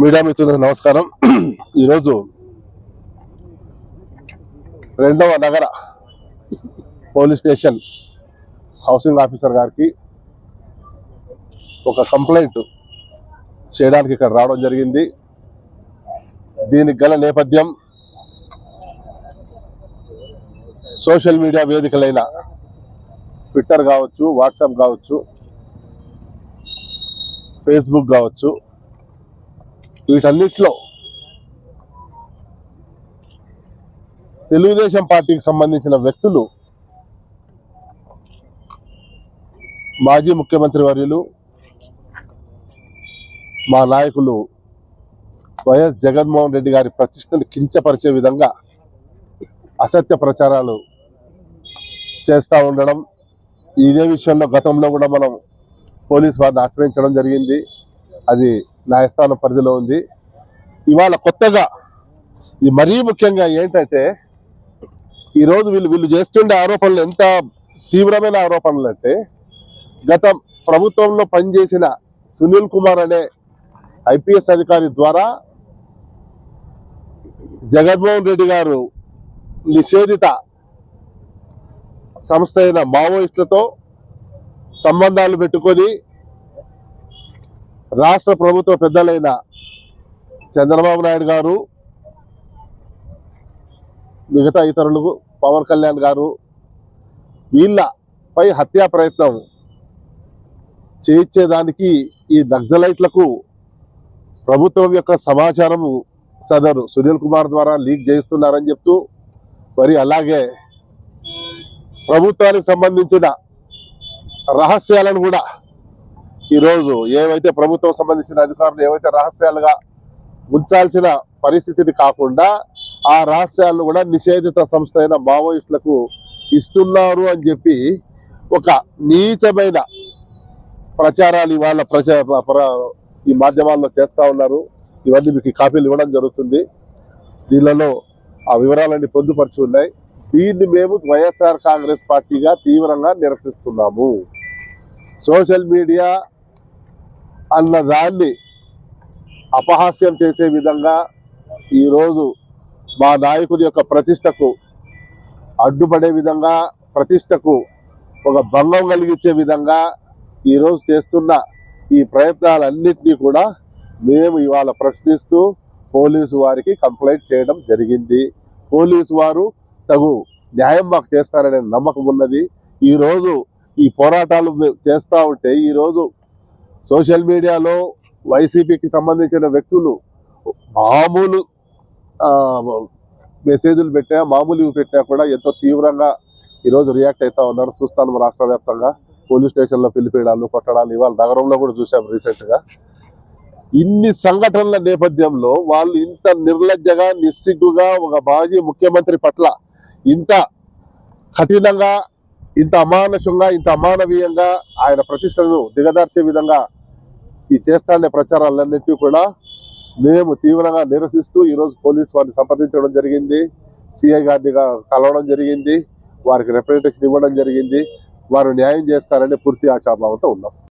Media మిత్రులకు నమస్కారం. ఈరోజు రెండవ నగర పోలీస్ స్టేషన్ హౌసింగ్ ఆఫీసర్ గారికి ఒక కంప్లైంట్ చేయడానికి ఇక్కడ రావడం జరిగింది. దీనికి గల నేపథ్యం సోషల్ మీడియా వేదికలైన ట్విట్టర్ కావచ్చు వాట్సాప్ కావచ్చు ఫేస్బుక్ కావచ్చు వీటన్నిటిలో తెలుగుదేశం పార్టీకి సంబంధించిన వ్యక్తులు మాజీ ముఖ్యమంత్రి వర్యులు మా నాయకులు వైఎస్ జగన్మోహన్ రెడ్డి గారి ప్రతిష్టను కించపరిచే విధంగా అసత్య ప్రచారాలు చేస్తూ ఉండడం ఇదే విషయంలో గతంలో కూడా మనం పోలీస్ వారిని ఆశ్రయించడం జరిగింది. అది న్యాయస్థానం పరిధిలో ఉంది. ఇవాళ కొత్తగా ఇది మరీ ముఖ్యంగా ఏంటంటే ఈరోజు వీళ్ళు వీళ్ళు చేస్తుండే ఆరోపణలు ఎంత తీవ్రమైన ఆరోపణలు అంటే గత ప్రభుత్వంలో పనిచేసిన సునీల్ కుమార్ అనే ఐపీఎస్ అధికారి ద్వారా జగన్మోహన్ రెడ్డి గారు నిషేధిత సంస్థ అయిన మావోయిస్టులతో సంబంధాలు పెట్టుకొని రాష్ట్ర ప్రభుత్వ పెద్దలైన చంద్రబాబు నాయుడు గారు మిగతా ఇతరులు పవన్ కళ్యాణ్ గారు వీళ్ళపై హత్యా ప్రయత్నం చేయించేదానికి ఈ నక్సలైట్లకు ప్రభుత్వం యొక్క సమాచారము సదరు సునీల్ కుమార్ ద్వారా లీక్ చేయిస్తున్నారని చెప్తూ మరి అలాగే ప్రభుత్వానికి సంబంధించిన రహస్యాలను కూడా ఈరోజు ఏవైతే ప్రభుత్వం సంబంధించిన అధికారులు ఏవైతే రహస్యాలుగా ఉంచాల్సిన పరిస్థితిని కాకుండా ఆ రహస్యాలను కూడా నిషేధిత సంస్థ అయిన మావోయిస్టులకు ఇస్తున్నారు అని చెప్పి ఒక నీచమైన ప్రచారాలు ఇవాళ ప్రచార ప్ర- ఈ మాధ్యమాల్లో చేస్తూ ఉన్నారు. ఇవన్నీ మీకు కాపీలు ఇవ్వడం జరుగుతుంది. దీనిలో ఆ వివరాలన్నీ పొందుపరిచి ఉన్నాయి. దీన్ని మేము వైఎస్ఆర్ కాంగ్రెస్ పార్టీగా తీవ్రంగా నిరసిస్తున్నాము. సోషల్ మీడియా అన్న దాన్ని అపహాస్యం చేసే విధంగా ఈరోజు మా నాయకుడి యొక్క ప్రతిష్టకు అడ్డుపడే విధంగా ప్రతిష్టకు ఒక భంగం కలిగించే విధంగా ఈరోజు చేస్తున్న ఈ ప్రయత్నాలన్నింటినీ కూడా మేము ఇవాళ ప్రశ్నిస్తూ పోలీసు వారికి కంప్లైంట్ చేయడం జరిగింది. పోలీసు వారు తగు న్యాయం మాకు చేస్తారనే నమ్మకం ఉన్నది. ఈరోజు ఈ పోరాటాలు చేస్తూ ఉంటే ఈరోజు సోషల్ మీడియాలో వైసీపీకి సంబంధించిన వ్యక్తులు మామూలు మెసేజ్లు పెట్టా మామూలు పెట్టా కూడా ఎంతో తీవ్రంగా ఈరోజు రియాక్ట్ అవుతా ఉన్నారు. చూస్తాను రాష్ట్ర వ్యాప్తంగా. పోలీస్ స్టేషన్లో పిలిపేయడాలు కొట్టడాలు ఇవాళ నగరంలో కూడా చూసాం రీసెంట్గా. ఇన్ని సంఘటనల నేపథ్యంలో వాళ్ళు ఇంత నిర్లజ్జగా నిస్సిగ్గుగా ఒక మాజీ ముఖ్యమంత్రి పట్ల ఇంత కఠినంగా ఇంత అమానుషంగా ఇంత అమానవీయంగా ఆయన ప్రతిష్టను దిగదార్చే విధంగా ఈ చేస్తానే ప్రచారాలన్నింటినీ కూడా మేము తీవ్రంగా నిరసిస్తూ ఈరోజు పోలీస్ వారిని సంప్రదించడం జరిగింది. సిఐ గారిని కలవడం జరిగింది. వారికి రిప్రజెంటేషన్ ఇవ్వడం జరిగింది. వారు న్యాయం చేస్తారని పూర్తి ఆశాభావంతో ఉన్నాం.